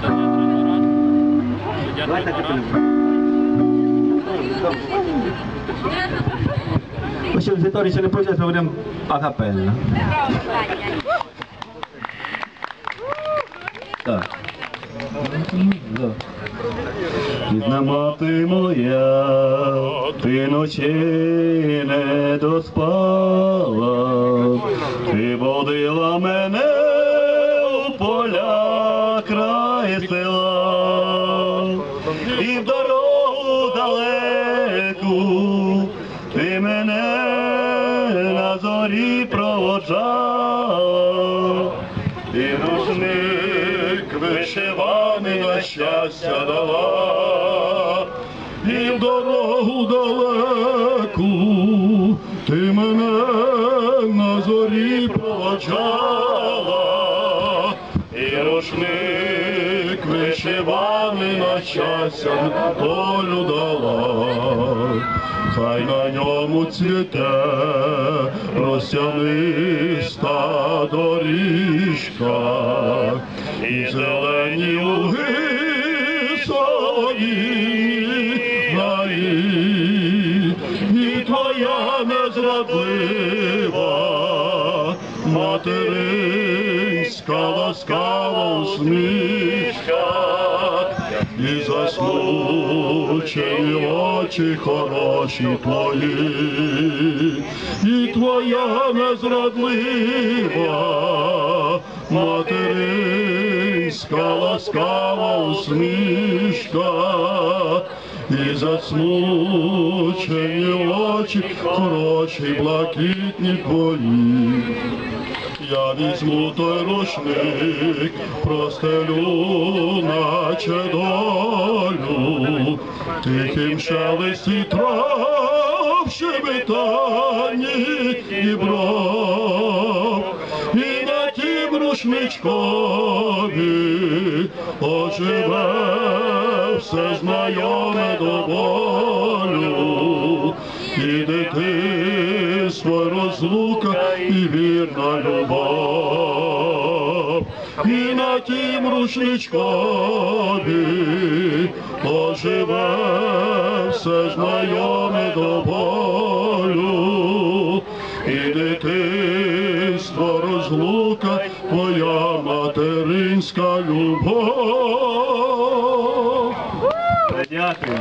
Gracias. Ось в Житомирі ще не почали, ми будемо акапельно. Так. Рідна мати моя, ти ночі не доспала, ти водила мене у поля край далеку ти мене на зорі проводжала, і рушник вишиваний на щастя дала, і в дорогу далеку ти мене на зорі проводжала, і рушник вишиваний на щастя долю дала. Хай на ньому цвіте росяниста доріжка, і зелені луги свої гаї, і твоя незрадлива материнська ласкава усмішка, і засмучені очі хороші твої, і твоя незрадлива материнська ласкава усмішка, і засмучені очі хороші блакитні твої. Я візьму той рушник, простелю, наче долю, тихим шелесті трав, і бров, і на тім рушничкові оживе все знайоме до болю, і дитинство розлука і вірна любов, і на тім рушничкові оживе все знайоме до болю, і дитинство розлука, твоя материнська любов. Дякую.